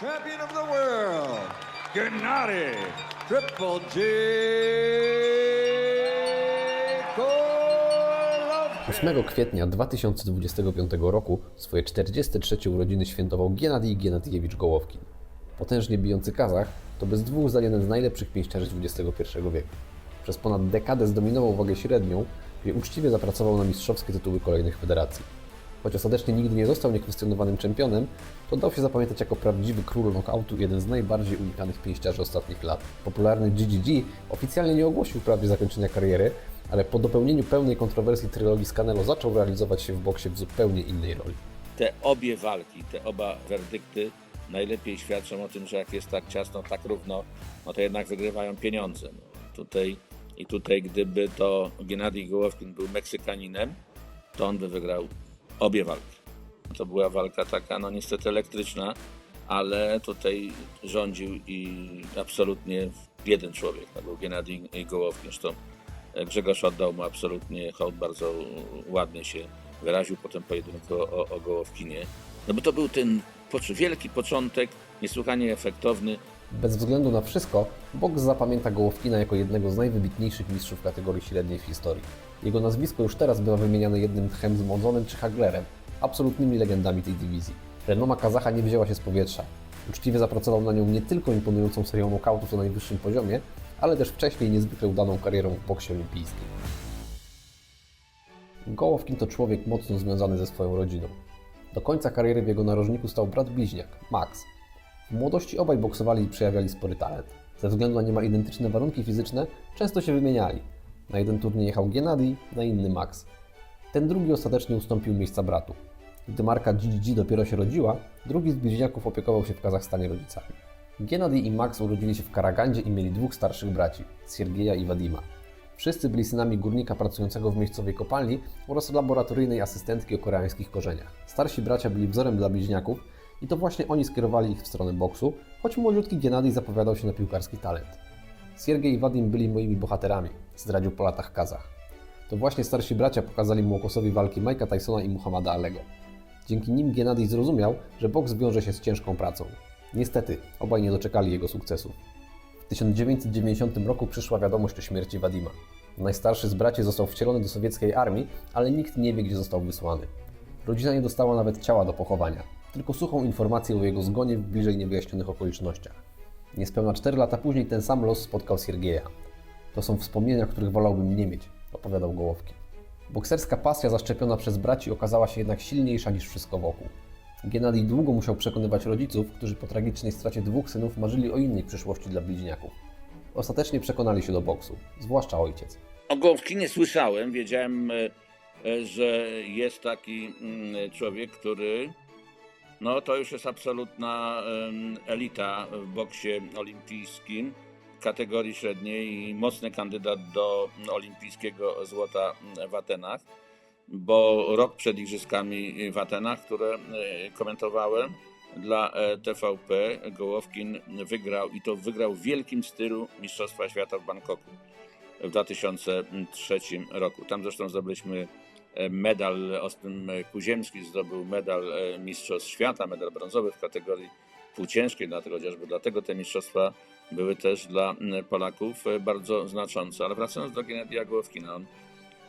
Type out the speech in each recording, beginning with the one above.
champion of the world, Gennady Triple G. Golovkin. 8 kwietnia 2025 roku swoje 43 urodziny świętował Gennady Gennadiewicz Gołowkin. Potężnie bijący Kazach to bez dwóch za jeden z najlepszych pięściarzy XXI wieku. Przez ponad dekadę zdominował wagę średnią, gdzie uczciwie zapracował na mistrzowskie tytuły kolejnych federacji. Choć ostatecznie nigdy nie został niekwestionowanym czempionem, to dał się zapamiętać jako prawdziwy król knockoutu jeden z najbardziej unikanych pięściarzy ostatnich lat. Popularny GGG oficjalnie nie ogłosił wprawdzie zakończenia kariery, ale po dopełnieniu pełnej kontrowersji trylogii z Canelo zaczął realizować się w boksie w zupełnie innej roli. te obie walki, te oba werdykty najlepiej świadczą o tym, że jak jest tak ciasno, tak równo, no to jednak wygrywają pieniądze. No, tutaj i tutaj, gdyby to Gennady Gołowkin był Meksykaninem, to on by wygrał obie walki. To była walka taka, no niestety elektryczna, ale tutaj rządził i absolutnie jeden człowiek, to był Gennady Gołowkin. Zresztą Grzegorz oddał mu absolutnie hołd, bardzo ładnie się wyraził po tym pojedynku o, o Gołowkinie. No bo to był ten wielki początek, niesłychanie efektowny, Bez względu na wszystko, boks zapamięta Gołowkina jako jednego z najwybitniejszych mistrzów kategorii średniej w historii. Jego nazwisko już teraz bywa wymieniane jednym tchem z Modzonem czy Haglerem, absolutnymi legendami tej dywizji. Renoma Kazacha nie wzięła się z powietrza. Uczciwie zapracował na nią nie tylko imponującą serią nokautów na najwyższym poziomie, ale też wcześniej niezwykle udaną karierą w boksie olimpijskim. Gołowkin to człowiek mocno związany ze swoją rodziną. Do końca kariery w jego narożniku stał brat bliźniak, Max. W młodości obaj boksowali i przejawiali spory talent. Ze względu na niemal identyczne warunki fizyczne, często się wymieniali. Na jeden turniej jechał Gennady, na inny Max. Ten drugi ostatecznie ustąpił miejsca bratu. Gdy marka GGG dopiero się rodziła, drugi z bliźniaków opiekował się w Kazachstanie rodzicami. Gennady i Max urodzili się w Karagandzie i mieli dwóch starszych braci, Siergieja i Wadima. Wszyscy byli synami górnika pracującego w miejscowej kopalni oraz laboratoryjnej asystentki o koreańskich korzeniach. Starsi bracia byli wzorem dla bliźniaków i to właśnie oni skierowali ich w stronę boksu, choć młodziutki Gennady zapowiadał się na piłkarski talent. Siergiej i Wadim byli moimi bohaterami, zdradził po latach Kazach. To właśnie starsi bracia pokazali Młokosowi walki Mike'a Tysona i Muhammada Alego. Dzięki nim Gennady zrozumiał, że boks wiąże się z ciężką pracą. Niestety, obaj nie doczekali jego sukcesu. W 1990 roku przyszła wiadomość o śmierci Wadima. Najstarszy z braci został wcielony do sowieckiej armii, ale nikt nie wie, gdzie został wysłany. Rodzina nie dostała nawet ciała do pochowania, tylko suchą informację o jego zgonie w bliżej niewyjaśnionych okolicznościach. Niespełna 4 lata później ten sam los spotkał Siergieja. To są wspomnienia, których wolałbym nie mieć, opowiadał Gołowki. Bokserska pasja zaszczepiona przez braci okazała się jednak silniejsza niż wszystko wokół. Gennady długo musiał przekonywać rodziców, którzy po tragicznej stracie dwóch synów marzyli o innej przyszłości dla bliźniaków. Ostatecznie przekonali się do boksu, zwłaszcza ojciec. O Gołowkinie słyszałem, wiedziałem, e, e, że jest taki mm, człowiek, który no to już jest absolutna elita w boksie olimpijskim kategorii średniej i mocny kandydat do olimpijskiego złota w Atenach, bo rok przed igrzyskami w Atenach, które komentowałem dla e, TVP, Gołowkin wygrał i to wygrał w wielkim stylu Mistrzostwa Świata w Bangkoku w 2003 roku. Tam zresztą zdobyliśmy medal, Ostym Kuziemski zdobył medal e, Mistrzostw Świata, medal brązowy w kategorii półciężkiej, dlatego chociażby dlatego te mistrzostwa były też dla Polaków e, bardzo znaczące. Ale wracając do Gennadia Gołowkina, on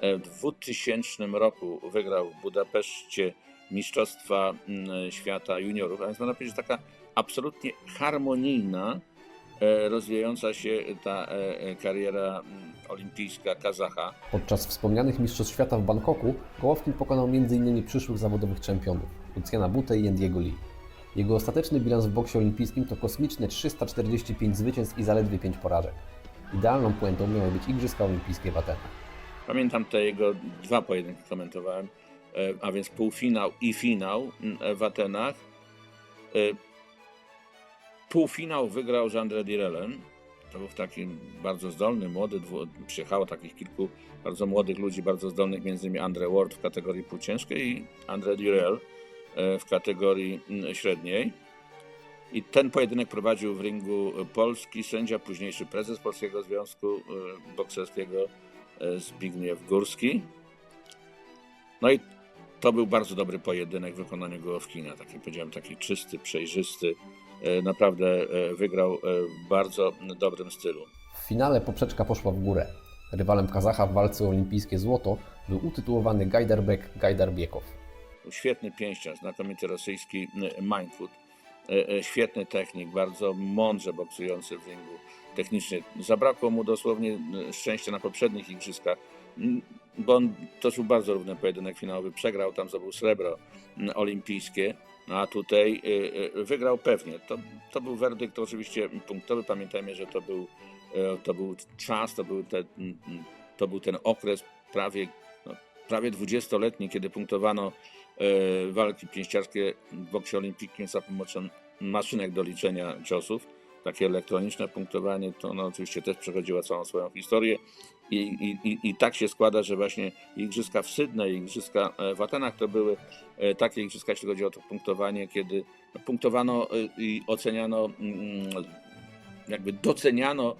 e, w 2000 roku wygrał w Budapeszcie Mistrzostwa Świata Juniorów, a więc można powiedzieć, że taka absolutnie harmonijna e, rozwijająca się ta e, e, kariera m, olimpijska Kazacha. Podczas wspomnianych Mistrzostw Świata w Bangkoku Gołowkin pokonał m.in. przyszłych zawodowych czempionów Luciana Butę i Andiego Lee. Jego ostateczny bilans w boksie olimpijskim to kosmiczne 345 zwycięstw i zaledwie 5 porażek. Idealną puentą miały być Igrzyska Olimpijskie w Atenach. Pamiętam te jego dwa pojedynki komentowałem, e, a więc półfinał i finał m, w Atenach. Półfinał wygrał Jean Direlen. To był taki bardzo zdolny, młody, przyjechało takich kilku bardzo młodych ludzi, bardzo zdolnych, między innymi Andre Ward w kategorii półciężkiej i Andre Direl e, w kategorii m, średniej. I ten pojedynek prowadził w ringu polski sędzia, późniejszy prezes Polskiego Związku e, Bokserskiego e, Zbigniew Górski. No i to był bardzo dobry pojedynek w wykonaniu Gołowkina. Taki powiedziałem, taki czysty, przejrzysty. E, naprawdę e, wygrał e, w bardzo dobrym stylu. W finale poprzeczka poszła w górę. Rywalem Kazacha w walce o olimpijskie złoto był utytułowany Gajderbek Gajdarbiekow. Świetny pięściarz, znakomity rosyjski Mindfoot. Świetny technik, bardzo mądrze boksujący w ringu technicznie. Zabrakło mu dosłownie szczęścia na poprzednich igrzyskach, bo on toczył bardzo równy pojedynek finałowy. Przegrał, tam zdobył srebro m, a tutaj e, e, wygrał pewnie. To, to był werdykt oczywiście punktowy. Pamiętajmy, że to był, e, to był czas, to był, te, to był ten okres prawie, no, prawie 20-letni, kiedy punktowano walki pięściarskie w boksie olimpijskim za pomocą maszynek do liczenia ciosów. Takie elektroniczne punktowanie, to ono oczywiście też przechodziło całą swoją historię. I, i, i, I tak się składa, że właśnie igrzyska w Sydney, igrzyska e, w Atenach to były e, takie igrzyska, jeśli chodzi o to punktowanie, kiedy punktowano e, i oceniano, mm, jakby doceniano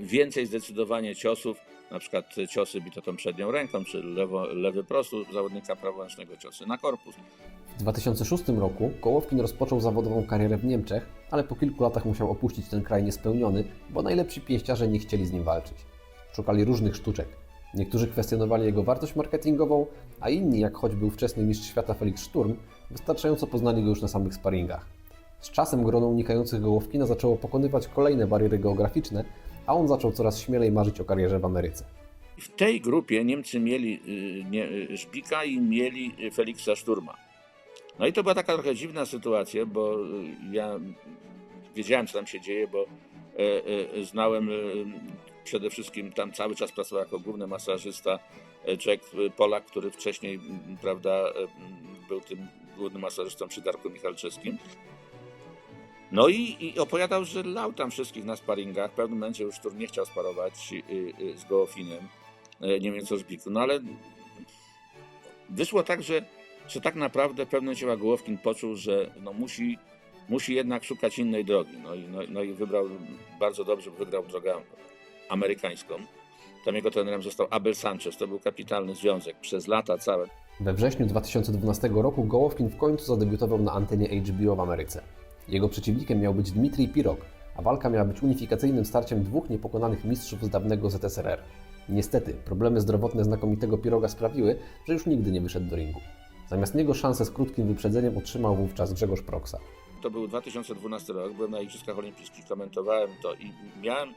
więcej zdecydowanie ciosów, na przykład ciosy bito tą przednią ręką, czy lewo, lewy prostu zawodnika praworęcznego, ciosy na korpus. W 2006 roku Kołowkin rozpoczął zawodową karierę w Niemczech, ale po kilku latach musiał opuścić ten kraj niespełniony, bo najlepsi pięściarze nie chcieli z nim walczyć. Szukali różnych sztuczek. Niektórzy kwestionowali jego wartość marketingową, a inni, jak choćby ówczesny mistrz świata Felix Sturm, wystarczająco poznali go już na samych sparingach. Z czasem grono unikających Gołowkina zaczęło pokonywać kolejne bariery geograficzne, a on zaczął coraz śmielej marzyć o karierze w Ameryce. W tej grupie Niemcy mieli y, nie, y, i mieli Feliksa Szturma. No i to była taka trochę dziwna sytuacja, bo y, ja wiedziałem, co tam się dzieje, bo e, e, znałem przede wszystkim tam cały czas pracował jako główny masażysta e, e, Polak, który wcześniej, prawda, był tym głównym masażystą przy Darku Michalczewskim. No i, i opowiadał, że lał tam wszystkich na sparingach. W pewnym momencie już Szturm nie chciał sparować y, y, z Gołofinem, e, nie wiem co z Biku. No ale wyszło tak, że, że tak naprawdę w pewnym momencie Gołowkin poczuł, że no musi, musi jednak szukać innej drogi. No i, no, no i wybrał bardzo dobrze, wygrał drogę amerykańską. Tam jego trenerem został Abel Sanchez. To był kapitalny związek przez lata całe. We wrześniu 2012 roku Gołowkin w końcu zadebiutował na antenie HBO w Ameryce. Jego przeciwnikiem miał być Dmitrij Pirog, a walka miała być unifikacyjnym starciem dwóch niepokonanych mistrzów z dawnego ZSRR. Niestety, problemy zdrowotne znakomitego Piroga sprawiły, że już nigdy nie wyszedł do ringu. Zamiast niego szansę z krótkim wyprzedzeniem otrzymał wówczas Grzegorz Proksa. To był 2012 rok, byłem na Igrzyskach Olimpijskich, komentowałem to i miałem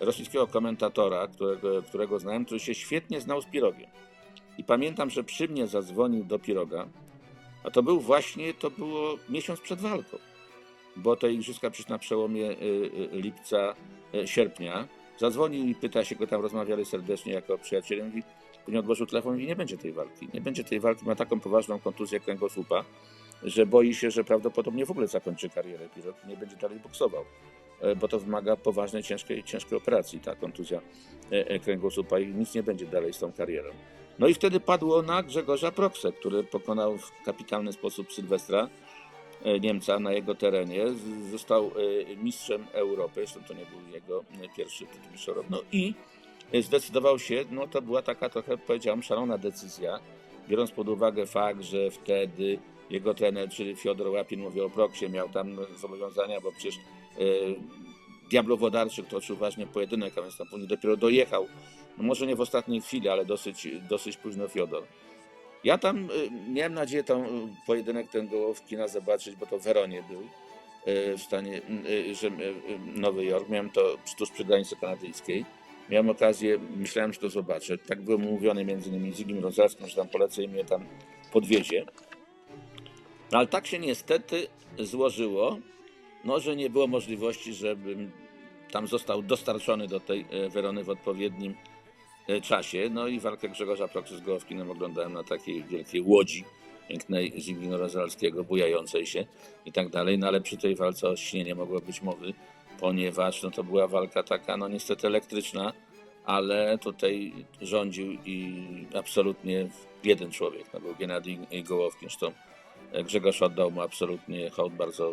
rosyjskiego komentatora, którego, którego znałem, który się świetnie znał z Pirogiem. I pamiętam, że przy mnie zadzwonił do Piroga, a to był właśnie, to było miesiąc przed walką, bo te Igrzyska przecież na przełomie y, y, lipca, y, sierpnia. Zadzwonił i pyta się go, tam rozmawiali serdecznie jako przyjaciele, mówi, później odłożył telefon i nie będzie tej walki, nie będzie tej walki, ma taką poważną kontuzję kręgosłupa, że boi się, że prawdopodobnie w ogóle zakończy karierę Pirog i nie będzie dalej boksował, bo to wymaga poważnej, ciężkiej, ciężkiej operacji, ta kontuzja kręgosłupa i nic nie będzie dalej z tą karierą. No i wtedy padło na Grzegorza Proksę, który pokonał w kapitalny sposób Sylwestra, Niemca na jego terenie. Został e, mistrzem Europy, zresztą to nie był jego e, pierwszy tytuł mistrza Europy. No i e, zdecydował się, no to była taka trochę, powiedziałem, szalona decyzja, biorąc pod uwagę fakt, że wtedy jego trener, czyli Fiodor Łapin, mówił o Proksie, miał tam zobowiązania, bo przecież e, Diablo Wodarczyk toczył ważny pojedynek, a więc tam później dopiero dojechał, no może nie w ostatniej chwili, ale dosyć, dosyć późno Fiodor. Ja tam y, miałem nadzieję ten y, pojedynek ten Gołowkina zobaczyć, bo to w Weronie był, y, w stanie, że Nowy Jork. Miałem to tuż przy granicy kanadyjskiej. Miałem okazję, myślałem, że to zobaczę. Tak byłem umówiony między innymi z Igim Rozarskim, że tam polecę i mnie tam podwiezie. No, ale tak się niestety złożyło, no, że nie było możliwości, żebym tam został dostarczony do tej Werony w odpowiednim czasie. No i walkę Grzegorza Proksy z Gołowkinem oglądałem na takiej wielkiej łodzi pięknej Zbigniewa Rozalskiego, bujającej się i tak dalej. No ale przy tej walce o śnie nie mogło być mowy, ponieważ no, to była walka taka, no niestety elektryczna, ale tutaj rządził i absolutnie jeden człowiek, no był Gennady Gołowkin, zresztą e, Grzegorz oddał mu absolutnie hołd, bardzo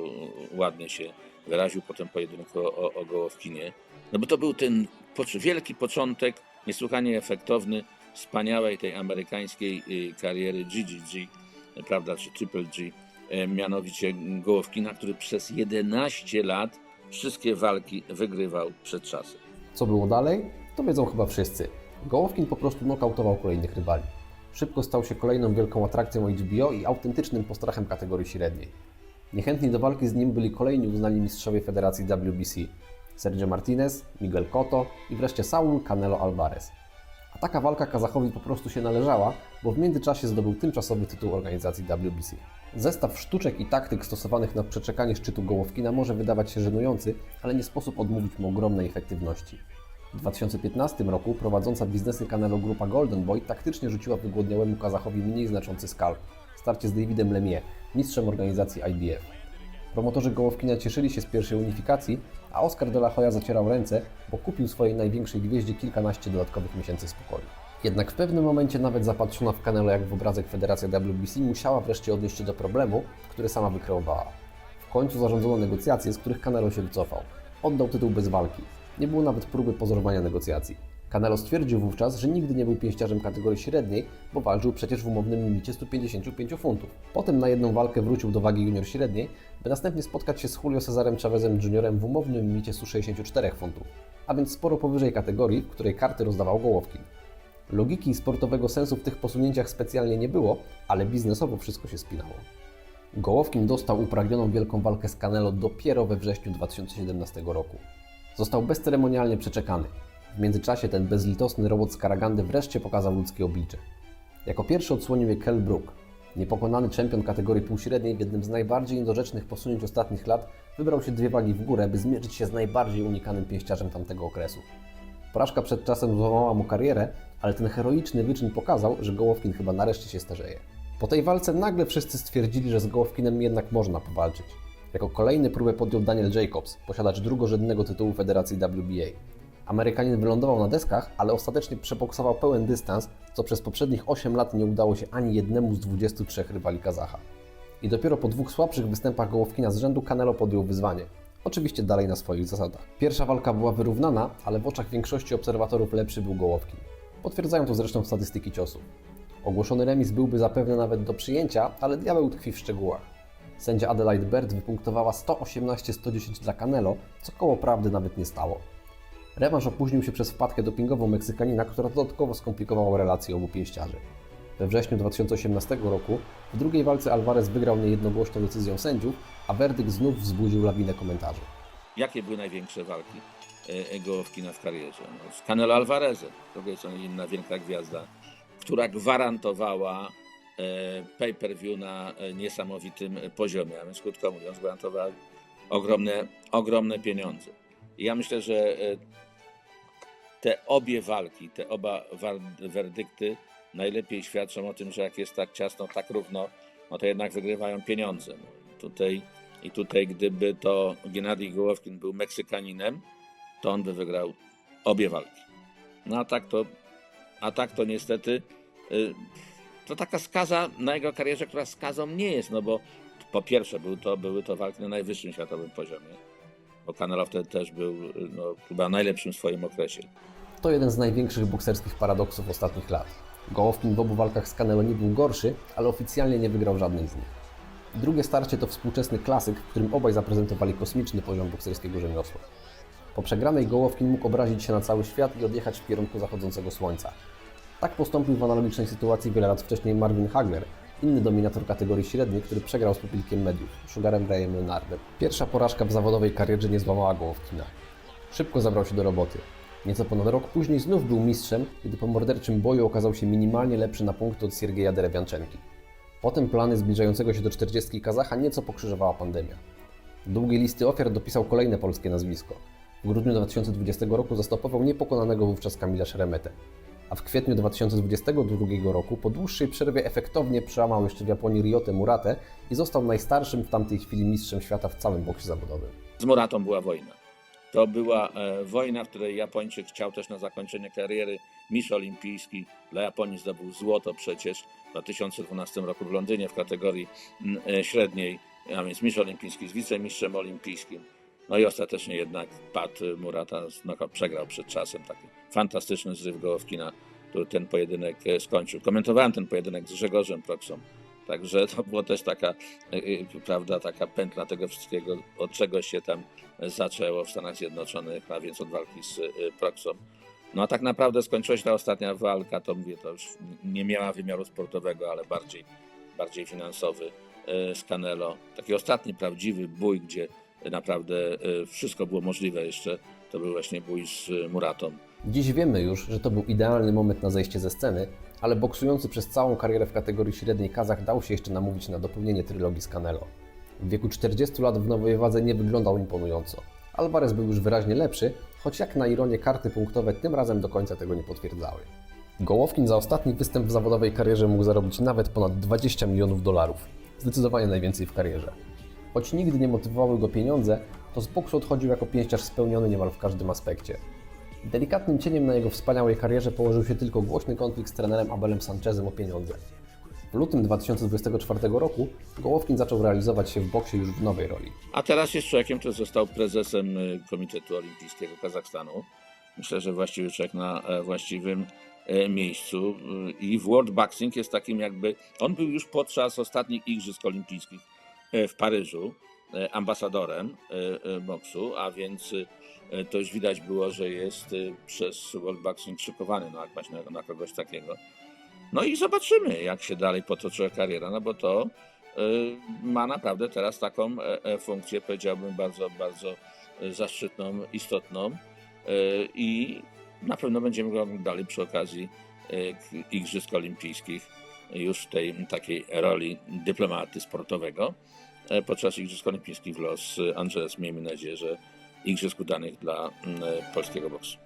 ładnie się wyraził po tym pojedynku o, o, Gołowkinie. No bo to był ten wielki początek, niesłychanie efektowny, wspaniałej tej amerykańskiej y, kariery GGG, prawda, czy Triple G, e, mianowicie Gołowkina, który przez 11 lat wszystkie walki wygrywał przed czasem. Co było dalej? To wiedzą chyba wszyscy. Gołowkin po prostu nokautował kolejnych rywali. Szybko stał się kolejną wielką atrakcją HBO i autentycznym postrachem kategorii średniej. Niechętni do walki z nim byli kolejni uznani mistrzowie Federacji WBC. Sergio Martinez, Miguel Cotto i wreszcie Saul Canelo Alvarez. A taka walka Kazachowi po prostu się należała, bo w międzyczasie zdobył tymczasowy tytuł organizacji WBC. Zestaw sztuczek i taktyk stosowanych na przeczekanie szczytu Gołowkina może wydawać się żenujący, ale nie sposób odmówić mu ogromnej efektywności. W 2015 roku prowadząca biznesy Canelo grupa Golden Boy taktycznie rzuciła wygłodniałemu Kazachowi mniej znaczący skalp. Starcie z Davidem Lemie, mistrzem organizacji IBF. Promotorzy Gołowkina cieszyli się z pierwszej unifikacji, a Oscar de la Hoya zacierał ręce, bo kupił swojej największej gwieździe kilkanaście dodatkowych miesięcy spokoju. Jednak w pewnym momencie nawet zapatrzona w Canelo jak w obrazek Federacja WBC musiała wreszcie odnieść się do problemu, który sama wykreowała. W końcu zarządzono negocjacje, z których Canelo się wycofał. Oddał tytuł bez walki. Nie było nawet próby pozorowania negocjacji. Canelo stwierdził wówczas, że nigdy nie był pięściarzem kategorii średniej, bo walczył przecież w umownym limicie 155 funtów. Potem na jedną walkę wrócił do wagi junior średniej, by następnie spotkać się z Julio Cezarem Chavezem Jr. w umownym limicie 164 funtów, a więc sporo powyżej kategorii, w której karty rozdawał Gołowkin. Logiki i sportowego sensu w tych posunięciach specjalnie nie było, ale biznesowo wszystko się spinało. Gołowkin dostał upragnioną wielką walkę z Canelo dopiero we wrześniu 2017 roku. Został bezceremonialnie przeczekany. W międzyczasie ten bezlitosny robot z Karagandy wreszcie pokazał ludzkie oblicze. Jako pierwszy odsłonił je Kell Brook. Niepokonany czempion kategorii półśredniej w jednym z najbardziej niedorzecznych posunięć ostatnich lat wybrał się dwie wagi w górę, by zmierzyć się z najbardziej unikanym pięściarzem tamtego okresu. Porażka przed czasem złamała mu karierę, ale ten heroiczny wyczyn pokazał, że Gołowkin chyba nareszcie się starzeje. Po tej walce nagle wszyscy stwierdzili, że z Gołowkinem jednak można powalczyć. Jako kolejny próbę podjął Daniel Jacobs, posiadacz drugorzędnego tytułu Federacji WBA. Amerykanin wylądował na deskach, ale ostatecznie przeboksował pełen dystans, co przez poprzednich 8 lat nie udało się ani jednemu z 23 rywali Kazacha. I dopiero po dwóch słabszych występach Gołowkina z rzędu Canelo podjął wyzwanie. Oczywiście dalej na swoich zasadach. Pierwsza walka była wyrównana, ale w oczach większości obserwatorów lepszy był Gołowkin. Potwierdzają to zresztą statystyki ciosów. Ogłoszony remis byłby zapewne nawet do przyjęcia, ale diabeł tkwi w szczegółach. Sędzia Adelaide Bird wypunktowała 118-110 dla Canelo, co koło prawdy nawet nie stało. Rewanż opóźnił się przez wpadkę dopingową Meksykanina, która dodatkowo skomplikowała relacje obu pięściarzy. We wrześniu 2018 roku w drugiej walce Alvarez wygrał niejednogłośną decyzją sędziów, a werdykt znów wzbudził lawinę komentarzy. Jakie były największe walki e, Gołowkina w karierze? No, z Canelo Alvarezem, to jest inna wielka gwiazda, która gwarantowała e, pay-per-view na e, niesamowitym poziomie, a więc krótko mówiąc, gwarantowała ogromne, ogromne pieniądze. I ja myślę, że te obie walki, te oba werdykty najlepiej świadczą o tym, że jak jest tak ciasno, tak równo, no to jednak wygrywają pieniądze. Tutaj, I tutaj, gdyby to Gennady Gołowkin był Meksykaninem, to on by wygrał obie walki. No a tak to, a tak to niestety, y, to taka skaza na jego karierze, która skazą nie jest, no bo po pierwsze był to, były to walki na najwyższym światowym poziomie, bo Canelo wtedy też był no, chyba najlepszym w swoim okresie. To jeden z największych bokserskich paradoksów ostatnich lat. Gołowkin w obu walkach z Canelo nie był gorszy, ale oficjalnie nie wygrał żadnej z nich. Drugie starcie to współczesny klasyk, w którym obaj zaprezentowali kosmiczny poziom bokserskiego rzemiosła. Po przegranej Gołowkin mógł obrazić się na cały świat i odjechać w kierunku zachodzącego słońca. Tak postąpił w analogicznej sytuacji wiele lat wcześniej Marvin Hagler, inny dominator kategorii średniej, który przegrał z pupilkiem mediów, Sugarem Rayem Leonardem. Pierwsza porażka w zawodowej karierze nie złamała Gołowkina. Szybko zabrał się do roboty. Nieco ponad rok później znów był mistrzem, gdy po morderczym boju okazał się minimalnie lepszy na punkty od Siergieja Derewianczenki. Potem plany zbliżającego się do 40 Kazacha nieco pokrzyżowała pandemia. Do długiej listy ofiar dopisał kolejne polskie nazwisko. W grudniu 2020 roku zastopował niepokonanego wówczas Kamila Szeremetę. A w kwietniu 2022 roku po dłuższej przerwie efektownie przełamał jeszcze w Japonii Ryotę Muratę i został najstarszym w tamtej chwili mistrzem świata w całym boksie zawodowym. Z Muratą była wojna. To była e, wojna, w której Japończyk chciał też na zakończenie kariery mistrz olimpijski. Dla Japonii zdobył złoto przecież w 2012 roku w Londynie w kategorii mm, e, średniej, a więc mistrz olimpijski z wicemistrzem olimpijskim. No i ostatecznie jednak padł Murata, knockout przegrał przed czasem. Taki fantastyczny zryw Gołowkina, który ten pojedynek e, skończył. Komentowałem ten pojedynek z Grzegorzem Proksą Także to była też taka, prawda, taka pętla tego wszystkiego, od czego się tam zaczęło w Stanach Zjednoczonych, a więc od walki z e, Proxą. No a tak naprawdę skończyła się ta ostatnia walka, to mówię, to już nie miała wymiaru sportowego, ale bardziej, bardziej finansowy e, z Canelo. Taki ostatni prawdziwy bój, gdzie naprawdę e, wszystko było możliwe jeszcze, to był właśnie bój z Muratą. Dziś wiemy już, że to był idealny moment na zejście ze sceny, ale boksujący przez całą karierę w kategorii średniej Kazach dał się jeszcze namówić na dopełnienie trylogii z Canelo. W wieku 40 lat w nowej wadze nie wyglądał imponująco. Alvarez był już wyraźnie lepszy, choć jak na ironię karty punktowe tym razem do końca tego nie potwierdzały. Gołowkin za ostatni występ w zawodowej karierze mógł zarobić nawet ponad 20 milionów dolarów. Zdecydowanie najwięcej w karierze. Choć nigdy nie motywowały go pieniądze, to z boksu odchodził jako pięściarz spełniony niemal w każdym aspekcie. Delikatnym cieniem na jego wspaniałej karierze położył się tylko głośny konflikt z trenerem Abelem Sanchezem o pieniądze. W lutym 2024 roku Gołowkin zaczął realizować się w boksie już w nowej roli. A teraz jest człowiekiem, który został prezesem y, Komitetu Olimpijskiego Kazachstanu. Myślę, że właściwy człowiek na e, właściwym e, miejscu. Y, I World Boxing jest takim jakby. On był już podczas ostatnich Igrzysk Olimpijskich e, w Paryżu ambasadorem boksu, a więc to już widać było, że jest przez World Boxing szykowany no, na, na kogoś takiego. No i zobaczymy, jak się dalej potoczyła kariera, no bo to y, ma naprawdę teraz taką e, e, funkcję, powiedziałbym, bardzo, bardzo e, zaszczytną, istotną y, i na pewno będziemy go oglądali przy okazji Igrzysk Olimpijskich już w tej takiej roli dyplomaty sportowego podczas Igrzysk Olimpijskich w Los Angeles. Miejmy nadzieję, że Igrzysk udanych dla polskiego boksu.